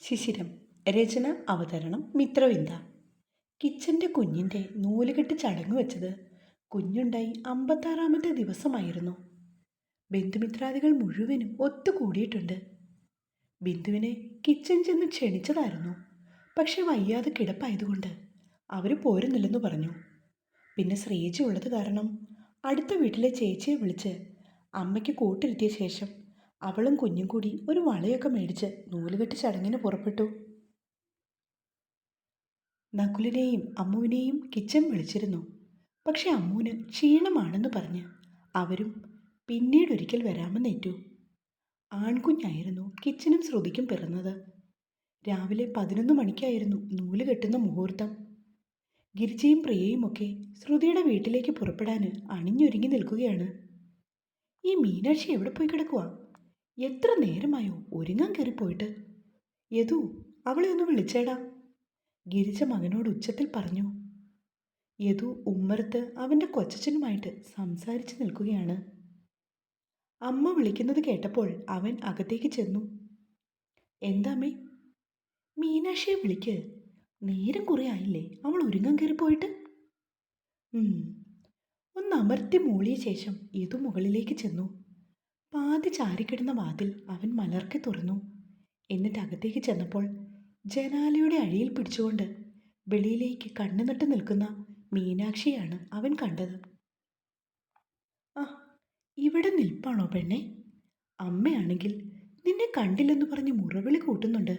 ശിശിരം രചന അവതരണം മിത്രവിന്ദ. കിച്ചന്റെ കുഞ്ഞിന്റെ നൂലുകെട്ട് ചടങ്ങ് വെച്ചത് കുഞ്ഞുണ്ടായി അമ്പത്താറാമത്തെ ദിവസമായിരുന്നു. ബന്ധുമിത്രാദികൾ മുഴുവനും ഒത്തുകൂടിയിട്ടുണ്ട്. ബിന്ദുവിനെ കിച്ചൻ ചെന്ന് ക്ഷണിച്ചതായിരുന്നു. പക്ഷെ വയ്യാതെ കിടപ്പായതുകൊണ്ട് അവർ പോരുന്നില്ലെന്ന് പറഞ്ഞു. പിന്നെ ശ്രീജി ഉള്ളത് കാരണം അടുത്ത വീട്ടിലെ ചേച്ചിയെ വിളിച്ച് അമ്മയ്ക്ക് കൂട്ടിരുത്തിയ ശേഷം അവളും കുഞ്ഞും കൂടി ഒരു വളയൊക്കെ മേടിച്ച് നൂലുകെട്ടി ചടങ്ങിന് പുറപ്പെട്ടു. നകുലിനെയും അമ്മുവിനെയും കിച്ചൻ വിളിച്ചിരുന്നു. പക്ഷെ അമ്മുവിന് ക്ഷീണമാണെന്ന് പറഞ്ഞ് അവരും പിന്നീടൊരിക്കൽ വരാമെന്നേറ്റു ആൺകുഞ്ഞായിരുന്നു കിച്ചനും ശ്രുതിക്കും പിറന്നത്. രാവിലെ പതിനൊന്ന് മണിക്കായിരുന്നു നൂൽ കെട്ടുന്ന മുഹൂർത്തം. ഗിരിജയും പ്രിയയും ഒക്കെ ശ്രുതിയുടെ വീട്ടിലേക്ക് പുറപ്പെടാൻ അണിഞ്ഞൊരുങ്ങി നിൽക്കുകയാണ്. ഈ മീനാക്ഷി എവിടെ പോയി കിടക്കുക എത്ര നേരമായോ ഒരുങ്ങാൻ കയറിപ്പോയിട്ട്? യദു അവളെ ഒന്ന് വിളിച്ചേടാ. ഗിരിജ മകനോട് ഉച്ചത്തിൽ പറഞ്ഞു. യദു ഉമ്മറത്ത് അവന്റെ കൊച്ചച്ഛനുമായിട്ട് സംസാരിച്ചു നിൽക്കുകയാണ്. അമ്മ വിളിക്കുന്നത് കേട്ടപ്പോൾ അവൻ അകത്തേക്ക് ചെന്നു. എന്താമേ മീനാക്ഷിയെ വിളിക്ക്. നേരം കുറേ ആയില്ലേ അവൾ ഒരുങ്ങാൻ കയറിപ്പോയിട്ട്. ഒന്ന് അമർത്തി മൂളിയ ശേഷം ഇതു മുകളിലേക്ക് ചെന്നു. പാതി ചാരിക്കിടന്ന വാതിൽ അവൻ മലർക്കെ തുറന്നു. എന്നിട്ട് അകത്തേക്ക് ചെന്നപ്പോൾ ജനാലയുടെ അഴിയിൽ പിടിച്ചുകൊണ്ട് വെളിയിലേക്ക് കണ്ണുനട്ട് നിൽക്കുന്ന മീനാക്ഷിയാണ് അവൻ കണ്ടത്. ആ ഇവിടെ നിൽപ്പാണോ പെണ്ണെ? അമ്മയാണെങ്കിൽ നിന്നെ കണ്ടില്ലെന്ന് പറഞ്ഞ് മുറവിളി കൂട്ടുന്നുണ്ട്.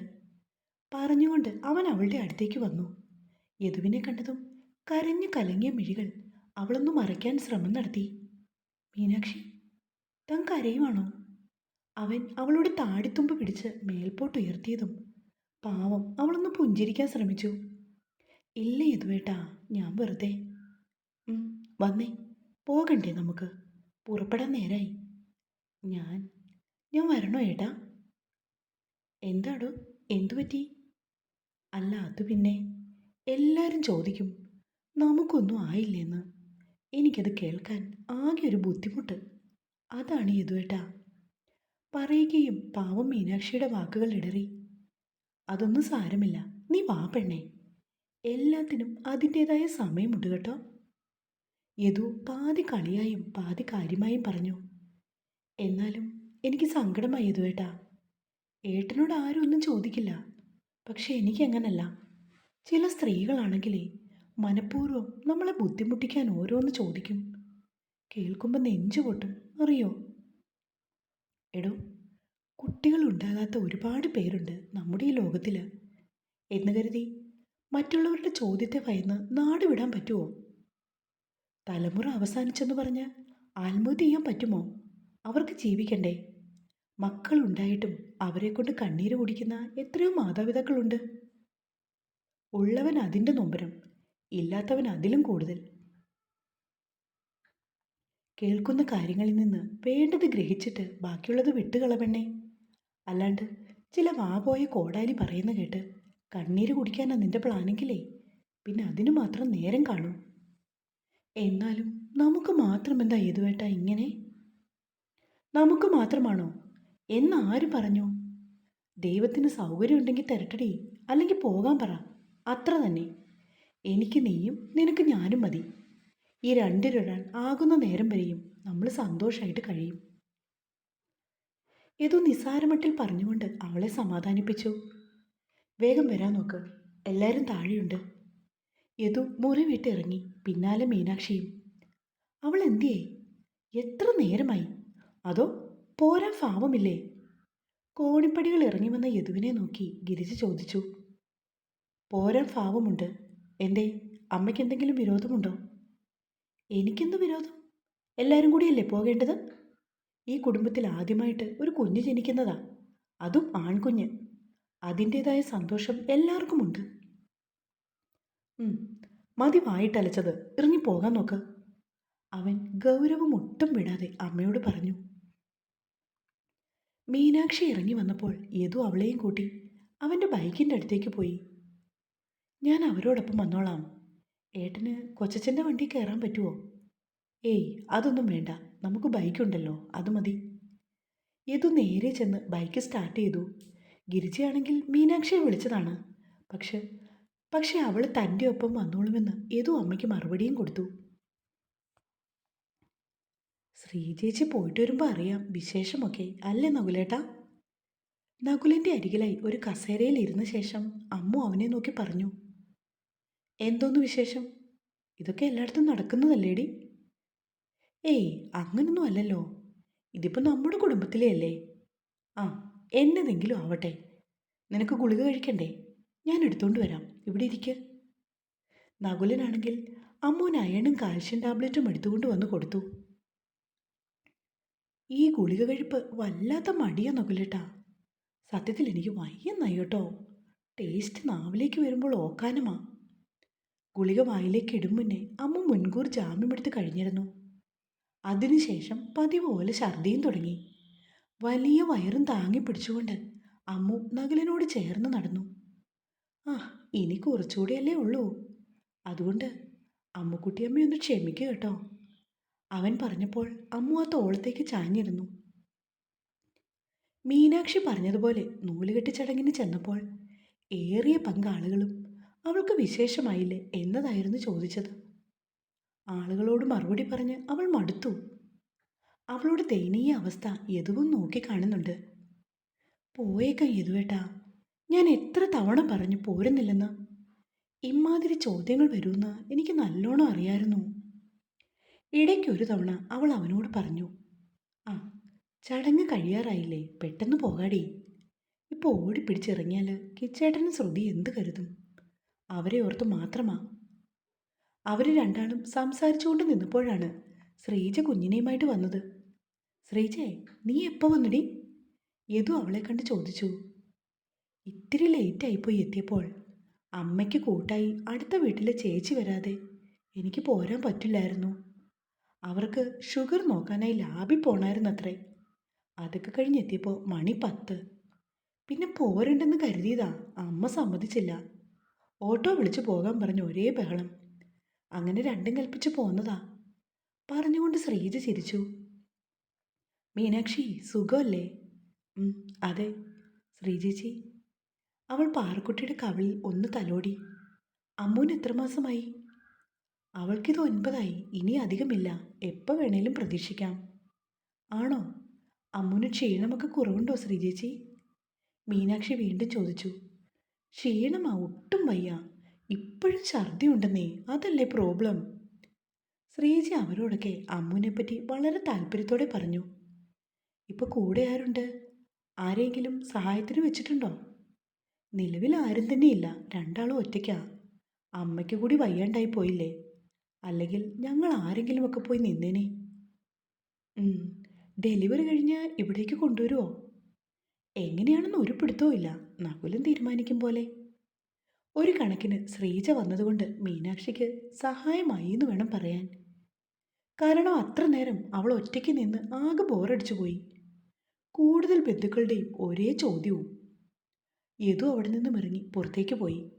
പറഞ്ഞുകൊണ്ട് അവൻ അവളുടെ അടുത്തേക്ക് വന്നു. യദുവിനെ കണ്ടതും കരഞ്ഞു കലങ്ങിയ മിഴികൾ അവളൊന്ന് മറയ്ക്കാൻ ശ്രമം നടത്തി. മീനാക്ഷി താൻ കരയുവാണോ? അവൻ അവളുടെ താടിത്തുമ്പ് പിടിച്ച് മേൽപോട്ട് ഉയർത്തിയതും പാവം അവളൊന്ന് പുഞ്ചിരിക്കാൻ ശ്രമിച്ചു. ഇല്ല ഇതുവേട്ടാ ഞാൻ വെറുതെ. വന്നേ. പോകണ്ടേ നമുക്ക്. പുറപ്പെടാൻ നേരായി. ഞാൻ ഞാൻ വരണോ ഏട്ടാ? എന്താടോ എന്തു പറ്റി? അല്ല അത് പിന്നെ എല്ലാവരും ചോദിക്കും നമുക്കൊന്നും ആയില്ലെന്ന്? എനിക്കത് കേൾക്കാൻ ആകെ ഒരു ബുദ്ധിമുട്ട്. അതാണ് യദുവേട്ടാ. പറയുകയും പാവം മീനാക്ഷിയുടെ വാക്കുകൾ ഇടറി. അതൊന്നും സാരമില്ല. നീ വാ പെണ്ണേ. എല്ലാത്തിനും അതിന്റേതായ സമയമുണ്ട് കേട്ടോ. യദു പാതി കളിയായും പാതി കാര്യമായും പറഞ്ഞു. എന്നാലും എനിക്ക് സങ്കടമായി യദുവേട്ടാ. ഏട്ടനോട് ആരും ഒന്നും ചോദിക്കില്ല. പക്ഷെ എനിക്കങ്ങനല്ല ചില സ്ത്രീകളാണെങ്കിലേ മനഃപൂർവം നമ്മളെ ബുദ്ധിമുട്ടിക്കാൻ ഓരോന്ന് ചോദിക്കും. കേൾക്കുമ്പോൾ നെഞ്ചു പൊട്ടും അറിയോ? എടോ കുട്ടികൾ ഉണ്ടാകാത്ത ഒരുപാട് പേരുണ്ട് നമ്മുടെ ഈ ലോകത്തിൽ എന്ന് കരുതി മറ്റുള്ളവരുടെ ചോദ്യത്തെ ഭയന്ന് നാട് വിടാൻ പറ്റുമോ തലമുറ അവസാനിച്ചെന്ന് പറഞ്ഞ് ആത്മഹത്യ ചെയ്യാൻ പറ്റുമോ? അവർക്ക് ജീവിക്കണ്ടേ? മക്കളുണ്ടായിട്ടും അവരെ കൊണ്ട് കണ്ണീര് കുടിക്കുന്ന എത്രയോ മാതാപിതാക്കളുണ്ട്. ഉള്ളവൻ അതിന്റെ നൊമ്പരം ഇല്ലാത്തവൻ അതിലും കൂടുതൽ. കേൾക്കുന്ന കാര്യങ്ങളിൽ നിന്ന് വേണ്ടത് ഗ്രഹിച്ചിട്ട് ബാക്കിയുള്ളത് വിട്ടുകളവണ്ണേ. അല്ലാണ്ട് ചില വാപോയ കോടാലി പറയുന്ന കേട്ട് കണ്ണീര് കുടിക്കാനാ നിന്റെ പ്ലാനെങ്കിലേ പിന്നെ അതിനു മാത്രം നേരം കാണൂ. എന്നാലും നമുക്ക് മാത്രം എന്താ ഏതുവേട്ടാ ഇങ്ങനെ? നമുക്ക് മാത്രമാണോ? എന്ന് ആര് പറഞ്ഞു? ദൈവത്തിന് സൗകര്യം ഉണ്ടെങ്കിൽ തരട്ടടി അല്ലെങ്കിൽ പോകാൻ പറ. അത്ര തന്നെ. എനിക്ക് നീയും നിനക്ക് ഞാനും മതി. ഈ രണ്ടിരിടാൻ ആകുന്ന നേരം വരെയും നമ്മൾ സന്തോഷമായിട്ട് കഴിയും. ഏതോ നിസ്സാരമട്ടിൽ പറഞ്ഞുകൊണ്ട് അവളെ സമാധാനിപ്പിച്ചു. വേഗം വരാൻ നോക്ക്. എല്ലാവരും താഴെയുണ്ട്. യദു മുറി വിട്ടിറങ്ങി പിന്നാലെ മീനാക്ഷിയും. അവൾ എന്തിയേ? എത്ര നേരമായി? അതോ പോരാ ഭാവമില്ലേ? കോണിപ്പടികൾ ഇറങ്ങി വന്ന യദുവിനെ നോക്കി ഗിരിജ ചോദിച്ചു. പോരാൻ ഭാവമുണ്ട്. എന്തേ? അമ്മയ്ക്ക് എന്തെങ്കിലും വിരോധമുണ്ടോ? എനിക്കെന്ത് വിരോധം? എല്ലാവരും കൂടിയല്ലേ പോകേണ്ടത്? ഈ കുടുംബത്തിൽ ആദ്യമായിട്ട് ഒരു കുഞ്ഞ് ജനിക്കുന്നതാ. അതും ആൺകുഞ്ഞ്. അതിന്റേതായ സന്തോഷം എല്ലാവർക്കുമുണ്ട്. മതി വായിട്ടലച്ചത്. ഇറങ്ങി പോകാൻ നോക്ക്. അവൻ ഗൗരവം ഒട്ടും വിടാതെ അമ്മയോട് പറഞ്ഞു. മീനാക്ഷി ഇറങ്ങി വന്നപ്പോൾ യദു അവളെയും കൂട്ടി അവന്റെ ബൈക്കിന്റെ അടുത്തേക്ക് പോയി. ഞാൻ അവരോടൊപ്പം വന്നോളാം. ഏട്ടന് കൊച്ചച്ഛന്റെ വണ്ടി കയറാൻ പറ്റുമോ ഏയ് അതൊന്നും വേണ്ട. നമുക്ക് ബൈക്കുണ്ടല്ലോ. അത് മതി. ഇതു നേരെ ചെന്ന് ബൈക്ക് സ്റ്റാർട്ട് ചെയ്തു. ഗിരിജയാണെങ്കിൽ മീനാക്ഷിയെ വിളിച്ചതാണ്. പക്ഷെ പക്ഷെ അവൾ തന്റെ ഒപ്പം വന്നോളുമെന്ന് ഏതോ അമ്മയ്ക്ക് മറുപടിയും കൊടുത്തു. ശ്രീചേച്ചി പോയിട്ട് വരുമ്പോൾ അറിയാം വിശേഷമൊക്കെ അല്ലേ നകുലേട്ടാ? നകുലിന്റെ അരികിലായി ഒരു കസേരയിൽ ഇരുന്ന ശേഷം അമ്മു അവനെ നോക്കി പറഞ്ഞു. എന്തോന്ന് വിശേഷം? ഇതൊക്കെ എല്ലായിടത്തും നടക്കുന്നതല്ലേടി? ഏയ് അങ്ങനൊന്നും അല്ലല്ലോ. ഇതിപ്പോൾ നമ്മുടെ കുടുംബത്തിലെ അല്ലേ ആ എന്നതെങ്കിലും ആവട്ടെ. നിനക്ക് ഗുളിക കഴിക്കണ്ടേ? ഞാൻ എടുത്തുകൊണ്ട് വരാം. ഇവിടെ ഇരിക്ക. നകുലനാണെങ്കിൽ അമ്മൂന് അയണും കാൽഷ്യം ടാബ്ലറ്റും എടുത്തുകൊണ്ട് വന്ന് കൊടുത്തു. ഈ ഗുളിക കഴിപ്പ് വല്ലാത്ത മടിയാ നകുലേട്ടാ. സത്യത്തിൽ എനിക്ക് വയ്യ നയ്യോട്ടോ ടേസ്റ്റ് നാവിലേക്ക് വരുമ്പോൾ ഓക്കാനമാ. ഗുളിക വായിലേക്ക് ഇടും മുന്നേ അമ്മ മുൻകൂർ ജാമ്യമെടുത്ത് കഴിഞ്ഞിരുന്നു. അതിനുശേഷം പതിവ് പോലെ ഛർദിയും തുടങ്ങി. വലിയ വയറും താങ്ങി പിടിച്ചുകൊണ്ട് അമ്മു നഗലിനോട് ചേർന്ന് നടന്നു. ആ ഇനി കുറച്ചുകൂടിയല്ലേ ഉള്ളൂ. അതുകൊണ്ട് അമ്മുക്കുട്ടിയമ്മയൊന്ന് ക്ഷമിക്കുക കേട്ടോ അവൻ പറഞ്ഞപ്പോൾ അമ്മു ആ തോളത്തേക്ക് ചാഞ്ഞിരുന്നു. മീനാക്ഷി പറഞ്ഞതുപോലെ നൂലുകെട്ടി ചടങ്ങിന് ചെന്നപ്പോൾ ഏറിയ പങ്കാളുകളും അവൾക്ക് വിശേഷമായില്ലേ എന്നതായിരുന്നു ചോദിച്ചത്. ആളുകളോട് മറുപടി പറഞ്ഞ് അവൾ മടുത്തു. അവളുടെ ദയനീയ അവസ്ഥ യദുവും നോക്കി കാണുന്നുണ്ട്. പോയേക്കാം യദുവേട്ടാ ഞാൻ എത്ര തവണ പറഞ്ഞു പോരുന്നില്ലെന്ന്. ഇമാതിരി ചോദ്യങ്ങൾ വരുമെന്ന് എനിക്ക് നല്ലോണം അറിയായിരുന്നു. ഇടയ്ക്കൊരു തവണ അവൾ അവനോട് പറഞ്ഞു ആ ചടങ്ങ് കഴിയാറായില്ലേ പെട്ടെന്ന് പോകാടി. ഇപ്പോൾ ഓടിപ്പിടിച്ചിറങ്ങിയാൽ കിച്ചേട്ടനും ശ്രുതി എന്ത് കരുതും? അവരെ ഓർത്ത് മാത്രമാ. അവർ രണ്ടാളും സംസാരിച്ചുകൊണ്ട് നിന്നപ്പോഴാണ് ശ്രീജ കുഞ്ഞിനെയുമായിട്ട് വന്നത്. ശ്രീജേ നീ എപ്പോൾ വന്നടി? യദു അവളെ കണ്ട് ചോദിച്ചു. ഇത്തിരി ലേറ്റായിപ്പോയി എത്തിയപ്പോൾ അമ്മയ്ക്ക് കൂട്ടായി അടുത്ത വീട്ടിലെ ചേച്ചി വരാതെ എനിക്ക് പോരാൻ പറ്റില്ലായിരുന്നു. അവർക്ക് ഷുഗർ നോക്കാനായി ലാബിൽ പോണായിരുന്നത്രേ. അതൊക്കെ കഴിഞ്ഞെത്തിയപ്പോൾ മണി പത്ത്. പിന്നെ പോരണ്ടെന്ന് കരുതിയതാ അമ്മ സമ്മതിച്ചില്ല. ഓട്ടോ വിളിച്ചു പോകാൻ പറഞ്ഞു ഒരേ ബഹളം. അങ്ങനെ രണ്ടും കൽപ്പിച്ച് പോന്നതാ. പറഞ്ഞുകൊണ്ട് ശ്രീജ ചിരിച്ചു. മീനാക്ഷി സുഖമല്ലേ? അതെ ശ്രീജേച്ചി. അവൾ പാറക്കുട്ടിയുടെ കവിളിൽ ഒന്ന് തലോടി. അമ്മൂന് എത്ര മാസമായി? അവൾക്കിത് ഒൻപതായി ഇനി അധികമില്ല. എപ്പോൾ വേണേലും പ്രതീക്ഷിക്കാം. ആണോ? അമ്മുന് ക്ഷീണമൊക്കെ കുറവുണ്ടോ ശ്രീജേച്ചി? മീനാക്ഷി വീണ്ടും ചോദിച്ചു. ക്ഷീണമാ ഒട്ടും വയ്യ. ഇപ്പോഴും ഛർദി ഉണ്ടെന്നേ അതല്ലേ പ്രോബ്ലം? ശ്രീജി അവരോടൊക്കെ അമ്മുവിനെ പറ്റി വളരെ താല്പര്യത്തോടെ പറഞ്ഞു. ഇപ്പൊ കൂടെ ആരുണ്ട്? ആരെങ്കിലും സഹായത്തിന് വെച്ചിട്ടുണ്ടോ? നിലവിൽ ആരും തന്നെയില്ല. രണ്ടാളും ഒറ്റയ്ക്കാ. അമ്മയ്ക്ക് കൂടി വയ്യാണ്ടായി പോയില്ലേ? അല്ലെങ്കിൽ ഞങ്ങൾ ആരെങ്കിലുമൊക്കെ പോയി നിന്നേനെ? ഡെലിവറി കഴിഞ്ഞ് ഇവിടേക്ക് കൊണ്ടുവരുമോ എങ്ങനെയാണെന്ന് ഒരു പിടുത്തവും ഇല്ല. നകുലും തീരുമാനിക്കും പോലെ. ഒരു കണക്കിന് ശ്രീജ വന്നതുകൊണ്ട് മീനാക്ഷിക്ക് സഹായമായി എന്ന് വേണം പറയാൻ. കാരണം അത്ര നേരം അവൾ ഒറ്റയ്ക്ക് നിന്ന് ആകെ ബോറടിച്ചു പോയി. കൂടുതൽ ബന്ധുക്കളുടെയും ഒരേ ചോദ്യവും. യദു അവിടെ നിന്നും ഇറങ്ങി പുറത്തേക്ക് പോയി.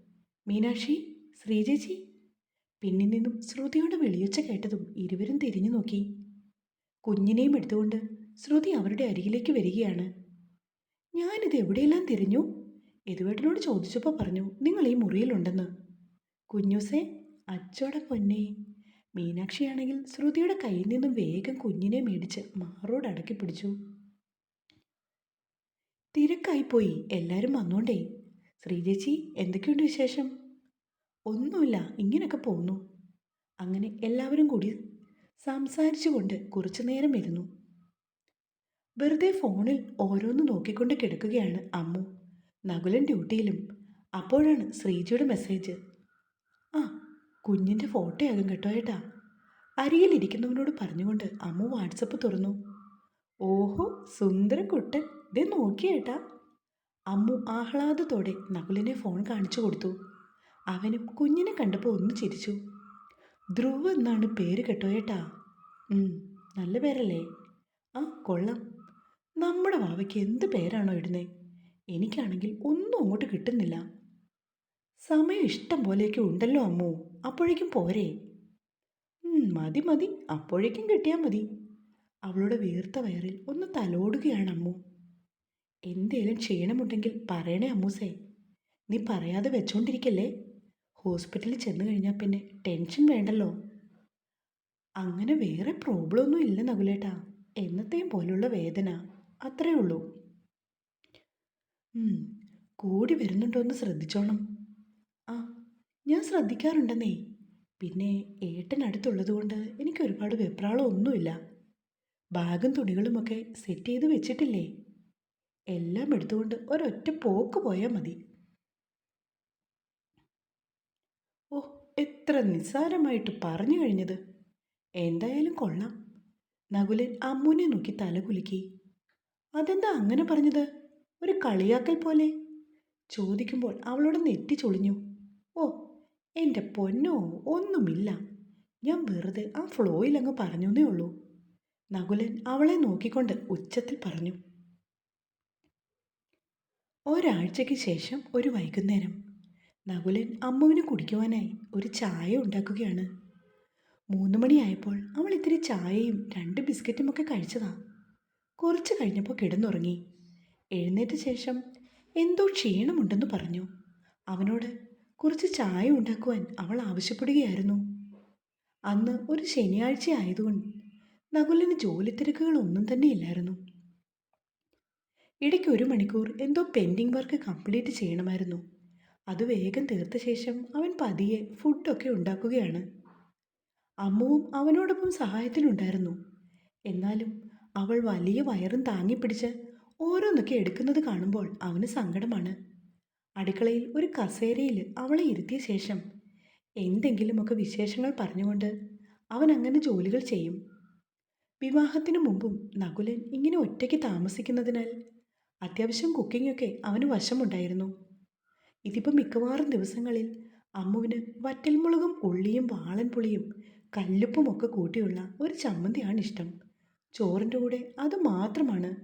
മീനാക്ഷി ശ്രീജേച്ചി? പിന്നിൽ നിന്നും ശ്രുതിയുടെ വെളിയൊച്ച കേട്ടതും ഇരുവരും തിരിഞ്ഞു നോക്കി. കുഞ്ഞിനെയും എടുത്തുകൊണ്ട് ശ്രുതി അവരുടെ അരികിലേക്ക് വരികയാണ്. ഞാനിത് എവിടെയെല്ലാം തിരിഞ്ഞു? യദുവേട്ടനോട് ചോദിച്ചപ്പോൾ പറഞ്ഞു നിങ്ങൾ ഈ മുറിയിലുണ്ടെന്ന്. കുഞ്ഞൂസേ അച്ചോട പൊന്നെ. മീനാക്ഷിയാണെങ്കിൽ ശ്രുതിയുടെ കയ്യിൽ നിന്നും വേഗം കുഞ്ഞിനെ മേടിച്ച് മാറോട് അടക്കി പിടിച്ചു. തിരക്കായിപ്പോയി എല്ലാവരും വന്നോണ്ടേ. ശ്രീജേച്ചി എന്തൊക്കെയുണ്ട് വിശേഷം? ഒന്നുമില്ല ഇങ്ങനെയൊക്കെ പോന്നു. അങ്ങനെ എല്ലാവരും കൂടി സംസാരിച്ചുകൊണ്ട് കുറച്ചു നേരം ഇരുന്നു. വെറുതെ ഫോണിൽ ഓരോന്ന് നോക്കിക്കൊണ്ട് കിടക്കുകയാണ് അമ്മു. നകുലൻ ഡ്യൂട്ടിയിലും. അപ്പോഴാണ് ശ്രീജിയുടെ മെസ്സേജ്. ആ കുഞ്ഞിന്റെ ഫോട്ടോയാകും കേട്ടോ ഏട്ടാ. അരികിലിരിക്കുന്നവനോട് പറഞ്ഞുകൊണ്ട് അമ്മു വാട്സപ്പ് തുറന്നു. ഓഹോ സുന്ദര കുട്ടൻ. ഇതേ നോക്കിയേട്ടാ അമ്മു ആഹ്ലാദത്തോടെ നകുലിനെ ഫോൺ കാണിച്ചു കൊടുത്തു. അവനും കുഞ്ഞിനെ കണ്ടപ്പോൾ ഒന്ന് ചിരിച്ചു. ധ്രുവ് എന്നാണ് പേര് കേട്ടോ ഏട്ടാ. നല്ല പേരല്ലേ? ആ കൊള്ളാം. നമ്മുടെ വാവയ്ക്ക് എന്ത് പേരാണോ ഇടുന്നേ? എനിക്കാണെങ്കിൽ ഒന്നും അങ്ങോട്ട് കിട്ടുന്നില്ല. സമയം ഇഷ്ടം പോലെയൊക്കെ ഉണ്ടല്ലോ അമ്മു. അപ്പോഴേക്കും പോരെ. മതി മതി. അപ്പോഴേക്കും കിട്ടിയാൽ മതി. അവളുടെ വീർത്ത വയറിൽ ഒന്ന് തലോടുകയാണ് അമ്മു. എന്തേലും ക്ഷീണമുണ്ടെങ്കിൽ പറയണേ അമ്മൂസേ. നീ പറയാതെ വെച്ചോണ്ടിരിക്കല്ലേ? ഹോസ്പിറ്റലിൽ ചെന്ന് കഴിഞ്ഞാൽ പിന്നെ ടെൻഷൻ വേണ്ടല്ലോ. അങ്ങനെ വേറെ പ്രോബ്ലം ഒന്നും ഇല്ല നകുലേട്ടാ. എന്നത്തെയും പോലുള്ള വേദന. അത്രേ ഉള്ളൂ. കൂടി വരുന്നുണ്ടോ എന്ന് ശ്രദ്ധിച്ചോണം. ആ ഞാൻ ശ്രദ്ധിക്കാറുണ്ടെന്നേ. പിന്നെ ഏട്ടൻ അടുത്തുള്ളതുകൊണ്ട് എനിക്ക് ഒരുപാട് വെപ്രാളം ഒന്നുമില്ല. ബാഗും തുണികളുമൊക്കെ സെറ്റ് ചെയ്ത് വെച്ചിട്ടില്ലേ? എല്ലാം എടുത്തുകൊണ്ട് ഒരൊറ്റ പോക്ക് പോയാൽ മതി. ഓ എത്ര നിസ്സാരമായിട്ട് പറഞ്ഞു കഴിഞ്ഞത്. എന്തായാലും കൊള്ളാം. നകുലൻ അമ്മുനെ നോക്കി തലകുലുക്കി അതെന്താ അങ്ങനെ പറഞ്ഞത്? ഒരു കളിയാക്കൽ പോലെ. ചോദിക്കുമ്പോൾ അവളോട് നെറ്റി ചൊളിഞ്ഞു. ഓ എന്റെ പൊന്നോ ഒന്നുമില്ല. ഞാൻ വെറുതെ ആ ഫ്ലോയിൽ അങ്ങ് പറഞ്ഞേ ഉള്ളൂ. നകുലൻ അവളെ നോക്കിക്കൊണ്ട് ഉച്ചത്തിൽ പറഞ്ഞു. ഒരാഴ്ചയ്ക്ക് ശേഷം ഒരു വൈകുന്നേരം നകുലൻ അമ്മുവിന് കുടിക്കുവാനായി ഒരു ചായ ഉണ്ടാക്കുകയാണ്. മൂന്ന് മണിയായപ്പോൾ അവൾ ഇത്തിരി ചായയും രണ്ട് ബിസ്ക്കറ്റുമൊക്കെ ഒക്കെ കഴിച്ചതാ. കുറച്ച് കഴിഞ്ഞപ്പോൾ കിടന്നുറങ്ങി. എഴുന്നേറ്റ ശേഷം എന്തോ ക്ഷീണമുണ്ടെന്ന് പറഞ്ഞു. അവനോട് കുറച്ച് ചായ ഉണ്ടാക്കുവാൻ അവൾ ആവശ്യപ്പെടുകയായിരുന്നു. അന്ന് ഒരു ശനിയാഴ്ച ആയതുകൊണ്ട് നകുലിന് ജോലി തിരക്കുകളൊന്നും തന്നെ ഇല്ലായിരുന്നു. ഇടയ്ക്ക് ഒരു മണിക്കൂർ എന്തോ പെൻഡിങ് വർക്ക് കംപ്ലീറ്റ് ചെയ്യണമായിരുന്നു. അത് വേഗം തീർത്ത ശേഷം അവൻ പതിയെ ഫുഡൊക്കെ ഉണ്ടാക്കുകയാണ്. അമ്മുവും അവനോടൊപ്പം സഹായത്തിനുണ്ടായിരുന്നു എന്നാലും അവൾ വലിയ വയറും താങ്ങി താങ്ങിപ്പിടിച്ച് ഓരോന്നൊക്കെ എടുക്കുന്നത് കാണുമ്പോൾ അവന് സങ്കടമാണ്. അടുക്കളയിൽ ഒരു കസേരയിൽ അവളെ ഇരുത്തിയ ശേഷം എന്തെങ്കിലുമൊക്കെ വിശേഷങ്ങൾ പറഞ്ഞുകൊണ്ട് അവൻ അങ്ങനെ ജോലികൾ ചെയ്യും. വിവാഹത്തിന് മുമ്പും നകുലൻ ഇങ്ങനെ ഒറ്റയ്ക്ക് താമസിക്കുന്നതിനാൽ അത്യാവശ്യം കുക്കിങ്ങൊക്കെ അവന് വശമുണ്ടായിരുന്നു. ഇതിപ്പോൾ മിക്കവാറും ദിവസങ്ങളിൽ അമ്മുവിന് വറ്റൽമുളകും ഉള്ളിയും വാളൻപുളിയും കല്ലുപ്പും ഒക്കെ കൂട്ടിയുള്ള ഒരു ചമ്മന്തിയാണ് ഇഷ്ടം. ചോറിന്റെ കൂടെ അത് മാത്രമാണ്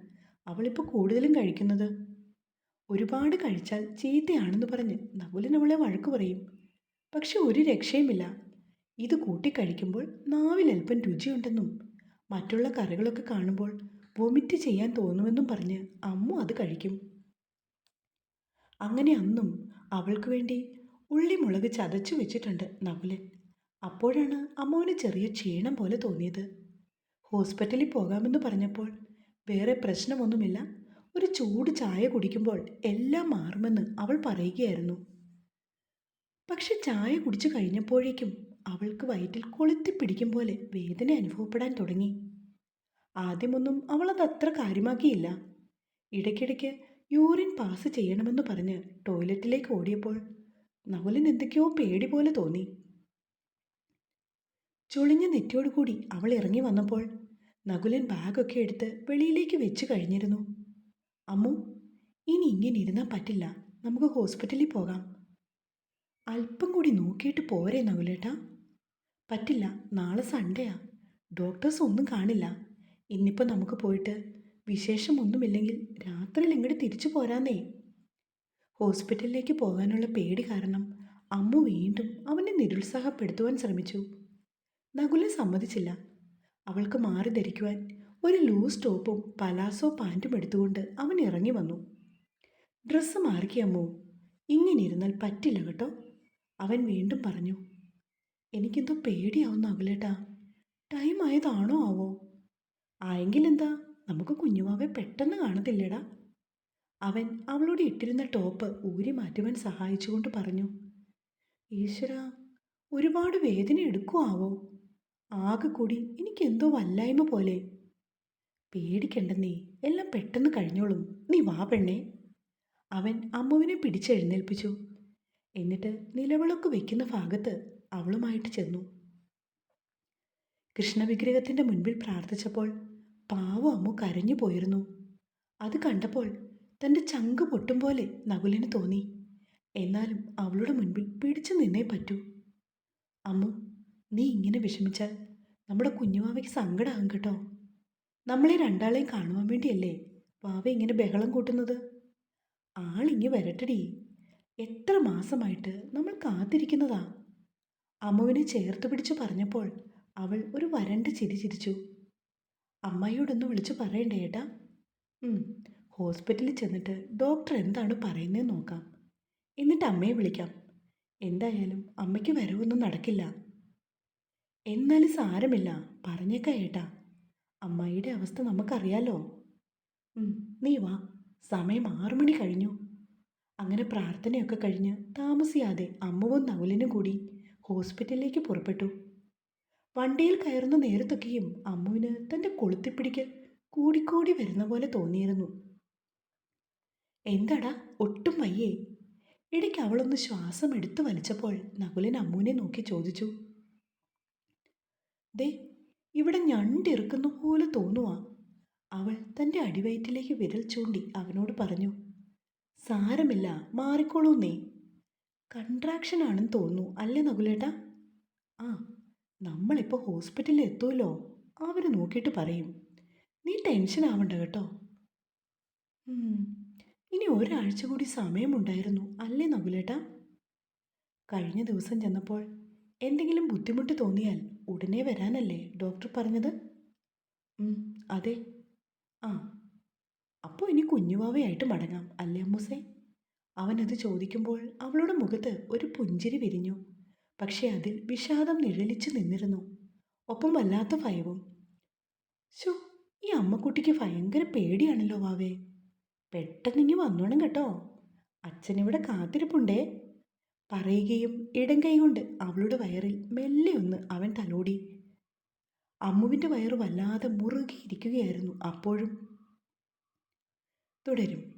അവളിപ്പോൾ കൂടുതലും കഴിക്കുന്നത്. ഒരുപാട് കഴിച്ചാൽ ചീത്തയാണെന്ന് പറഞ്ഞ് നകുലൻ അവളെ വഴക്ക് പറയും. പക്ഷെ ഒരു രക്ഷയുമില്ല. ഇത് കൂട്ടിക്കഴിക്കുമ്പോൾ നാവിലൽപ്പം രുചിയുണ്ടെന്നും മറ്റുള്ള കറികളൊക്കെ കാണുമ്പോൾ വൊമിറ്റ് ചെയ്യാൻ തോന്നുമെന്നും പറഞ്ഞ് അമ്മു അത് കഴിക്കും. അങ്ങനെ അന്നും അവൾക്ക് വേണ്ടി ഉള്ളിമുളക് ചതച്ചു വെച്ചിട്ടുണ്ട് നകുലൻ. അപ്പോഴാണ് അമ്മുവിന് ചെറിയ ക്ഷീണം പോലെ തോന്നിയത്. ഹോസ്പിറ്റലിൽ പോകാമെന്ന് പറഞ്ഞപ്പോൾ വേറെ പ്രശ്നമൊന്നുമില്ല. ഒരു ചൂട് ചായ കുടിക്കുമ്പോൾ എല്ലാം മാറുമെന്ന് അവൾ പറയുകയായിരുന്നു. പക്ഷെ ചായ കുടിച്ചു കഴിഞ്ഞപ്പോഴേക്കും അവൾക്ക് വയറ്റിൽ കൊളുത്തി പിടിക്കും പോലെ വേദന അനുഭവപ്പെടാൻ തുടങ്ങി. ആദ്യമൊന്നും അവൾ അത് അത്ര കാര്യമാക്കിയില്ല. ഇടയ്ക്കിടയ്ക്ക് യൂറിൻ പാസ് ചെയ്യണമെന്ന് പറഞ്ഞ് ടോയ്ലറ്റിലേക്ക് ഓടിയപ്പോൾ നവലിന് എന്തൊക്കെയോ പേടി പോലെ തോന്നി. ചുളിഞ്ഞ നെറ്റിയോടുകൂടി അവൾ ഇറങ്ങി വന്നപ്പോൾ നകുലൻ ബാഗൊക്കെ എടുത്ത് വെളിയിലേക്ക് വെച്ച് കഴിഞ്ഞിരുന്നു. അമ്മു ഇനി ഇങ്ങനെ ഇരുന്നാൽ പറ്റില്ല. നമുക്ക് ഹോസ്പിറ്റലിൽ പോകാം. അല്പം കൂടി നോക്കിയിട്ട് പോരെ നകുലേട്ടാ. പറ്റില്ല. നാളെ സൺഡേയാ. ഡോക്ടേഴ്സ് ഒന്നും കാണില്ല. ഇന്നിപ്പോൾ നമുക്ക് പോയിട്ട് വിശേഷമൊന്നുമില്ലെങ്കിൽ രാത്രിയിൽ ഇങ്ങോട്ട് തിരിച്ചു പോരാന്നേ. ഹോസ്പിറ്റലിലേക്ക് പോകാനുള്ള പേടി കാരണം അമ്മു വീണ്ടും അവനെ നിരുത്സാഹപ്പെടുത്തുവാൻ ശ്രമിച്ചു. നകുല സമ്മതിച്ചില്ല. അവൾക്ക് മാറി ധരിക്കുവാൻ ഒരു ലൂസ് ടോപ്പും പലാസോ പാന്റും എടുത്തുകൊണ്ട് അവൻ ഇറങ്ങി വന്നു. ഡ്രസ്സ് മാറിക്കമ്മോ ഇങ്ങനെ ഇരുന്നാൽ പറ്റില്ല കേട്ടോ. അവൻ വീണ്ടും പറഞ്ഞു എനിക്കെന്തോ പേടിയാവുന്ന അകലേട്ടാ ടൈം ആയതാണോ ആവോ? ആയെങ്കിലെന്താ? നമുക്ക് കുഞ്ഞുമാവെ പെട്ടെന്ന് കാണത്തില്ലടാ. അവൻ അവളോട് ഇട്ടിരുന്ന ടോപ്പ് ഊരി മാറ്റുവാൻ സഹായിച്ചുകൊണ്ട് പറഞ്ഞു ഈശ്വര ഒരുപാട് വേദന എടുക്കുവാവോ ആകെ കൂടി എനിക്കെന്തോ വല്ലായ്മ പോലെ. പേടിക്കണ്ടെന്നേ എല്ലാം പെട്ടെന്ന് കഴിഞ്ഞോളും. നീ വാ പെണ്ണേ. അവൻ അമ്മുവിനെ പിടിച്ചെഴുന്നേൽപ്പിച്ചു. എന്നിട്ട് നിലവിളക്ക് വെക്കുന്ന ഭാഗത്ത് അവളുമായിട്ട് ചെന്നു. കൃഷ്ണവിഗ്രഹത്തിന്റെ മുൻപിൽ പ്രാർത്ഥിച്ചപ്പോൾ പാവം അമ്മു കരഞ്ഞു പോയിരുന്നു. അത് കണ്ടപ്പോൾ തന്റെ ചങ്ക് പൊട്ടും പോലെ നകുലിന് തോന്നി. എന്നാലും അവളുടെ മുൻപിൽ പിടിച്ചു നിന്നേ പറ്റൂ. അമ്മു നീ ഇങ്ങനെ വിഷമിച്ചാൽ നമ്മുടെ കുഞ്ഞുമാവയ്ക്ക് സങ്കടമാകും കേട്ടോ. നമ്മളെ രണ്ടാളെയും കാണുവാൻ വേണ്ടിയല്ലേ വാവ ഇങ്ങനെ ബഹളം കൂട്ടുന്നത്? ആളിങ്ങി വരട്ടടി. എത്ര മാസമായിട്ട് നമ്മൾ കാത്തിരിക്കുന്നതാ? അമ്മുവിനെ ചേർത്ത് പിടിച്ചു പറഞ്ഞപ്പോൾ അവൾ ഒരു വരണ്ട് ചിരി ചിരിച്ചു. അമ്മയോടൊന്ന് വിളിച്ചു പറയണ്ടേ ഏട്ടാ? ഹോസ്പിറ്റലിൽ ചെന്നിട്ട് ഡോക്ടർ എന്താണ് പറയുന്നതെന്ന് നോക്കാം. എന്നിട്ട് അമ്മയെ വിളിക്കാം. എന്തായാലും അമ്മയ്ക്ക് വരവൊന്നും നടക്കില്ല. എന്നാലും സാരമില്ല. പറഞ്ഞേക്കാ ഏട്ടാ. അമ്മായിയുടെ അവസ്ഥ നമുക്കറിയാലോ. നീ വാ. സമയം ആറു മണി കഴിഞ്ഞു. അങ്ങനെ പ്രാർത്ഥനയൊക്കെ കഴിഞ്ഞ് താമസിയാതെ അമ്മുവും നവലിനും കൂടി ഹോസ്പിറ്റലിലേക്ക് പുറപ്പെട്ടു. വണ്ടിയിൽ കയറുന്ന നേരത്തൊക്കെയും അമ്മുവിന് തന്റെ കൊളുത്തിപ്പിടിക്കൽ കൂടിക്കൂടി വരുന്ന പോലെ തോന്നിയിരുന്നു. എന്താടാ ഒട്ടും വയ്യേ. ഇടയ്ക്ക് അവളൊന്ന് ശ്വാസം എടുത്തു വലിച്ചപ്പോൾ നകുലൻ അമ്മുവിനെ നോക്കി ചോദിച്ചു. ദേ ഇവിടെ ഞണ്ടിറുക്കുന്ന പോലെ തോന്നുവാ. അവൾ തന്റെ അടിവയറ്റിലേക്ക് വിരൽ ചൂണ്ടി അവനോട് പറഞ്ഞു സാരമില്ല മാറിക്കോളൂ നീ കൺട്രാക്ഷൻ ആണെന്ന് തോന്നുന്നു അല്ലേ നകുലേട്ടാ? ആ നമ്മളിപ്പോൾ ഹോസ്പിറ്റലിൽ എത്തുമല്ലോ അവർ നോക്കിയിട്ട് പറയും. നീ ടെൻഷൻ ആവണ്ട കേട്ടോ. ഇനി ഒരാഴ്ച കൂടി സമയമുണ്ടായിരുന്നു അല്ലേ നകുലേട്ടാ? കഴിഞ്ഞ ദിവസം ചെന്നപ്പോൾ എന്തെങ്കിലും ബുദ്ധിമുട്ട് തോന്നിയാൽ ഉടനെ വരാനല്ലേ? ഡോക്ടർ പറഞ്ഞത്? അതെ. ആ അപ്പോൾ ഇനി കുഞ്ഞുവാവയായിട്ട് മടങ്ങാം അല്ലേ അമ്മൂസേ? അവനത് ചോദിക്കുമ്പോൾ അവളുടെ മുഖത്ത് ഒരു പുഞ്ചിരി വിരിഞ്ഞു. പക്ഷേ അതിൽ വിഷാദം നിഴലിച്ചു നിന്നിരുന്നു. ഒപ്പം വല്ലാത്ത ഭയവും. ശോ ഈ അമ്മക്കുട്ടിക്ക് ഭയങ്കര പേടിയാണല്ലോ വാവേ. പെട്ടെന്നിങ്ങി വന്നോണം കേട്ടോ. അച്ഛനിവിടെ കാത്തിരിപ്പുണ്ടേ. പറയുകയും ഇടം കൈകൊണ്ട് അവളുടെ വയറിൽ മെല്ലെ ഒന്ന് അവൻ തലോടി. അമ്മുവിന്റെ വയറ് വല്ലാതെ മുറുകിയിരിക്കുകയായിരുന്നു. അപ്പോഴും തുടരും.